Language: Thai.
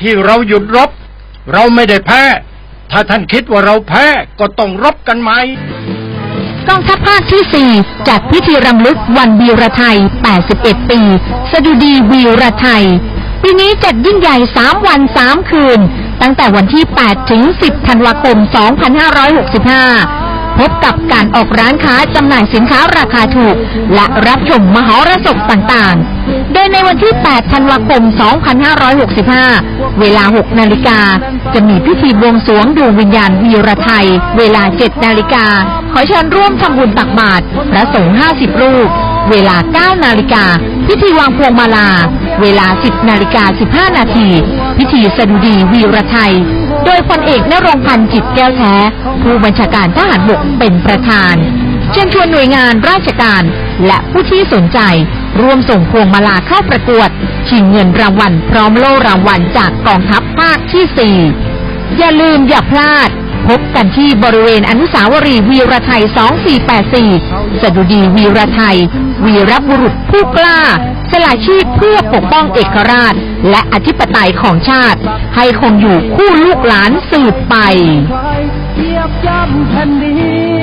ที่เราหยุดรบ เราไม่ได้แพ้ ถ้าท่านคิดว่าเราแพ้ก็ต้องรบกันไหมกองทัพภาคที่ 4 จัดพิธีรำลึกวันวีรไทย 81 ปี สดุดีวีรไทย ปีนี้จัดยิ่งใหญ่ 3 วัน 3 คืน ตั้งแต่วันที่ 8 ถึง 10 ธันวาคม 2565 พบกับการออกร้านค้าจำหน่ายสินค้าราคาถูก และรับชมมหรสพต่างๆ โดยในวันที่ 8 ธันวาคม 2565 เวลา 6 นาฬิกา จะมีพิธีบวงสรวงดวงวิญญาณวีรไทย เวลา 7 นาฬิกา ขอเชิญร่วมทำบุญตักบาตรพระสงฆ์ 50 รูป เวลา 9 นาฬิกา พิธีวางพวงมาลา เวลา 10 นาฬิกา 15 นาที พิธีสดุดีวีรไทยโดยพลเอกนรงพันธ์จิตแก้วแท้ ผู้บัญชาการทหารบกเป็นประธาน เชิญชวนหน่วยงานราชการและผู้ที่สนใจ ร่วมส่งพวงมาลาเข้าประกวด ชิงเงินรางวัลพร้อมโล่รางวัลจากกองทัพภาคที่ 4 อย่าลืมอย่าพลาดพบกันที่บริเวณอนุสาวรีย์วีรไทย 2484 สดุดีวีรไทย วีรบุรุษผู้กล้า สละชีพเพื่อปกป้องเอกราช และอธิปไตยของชาติ ให้คงอยู่คู่ลูกหลานสืบไป เหยียบย่ำแผ่นดิน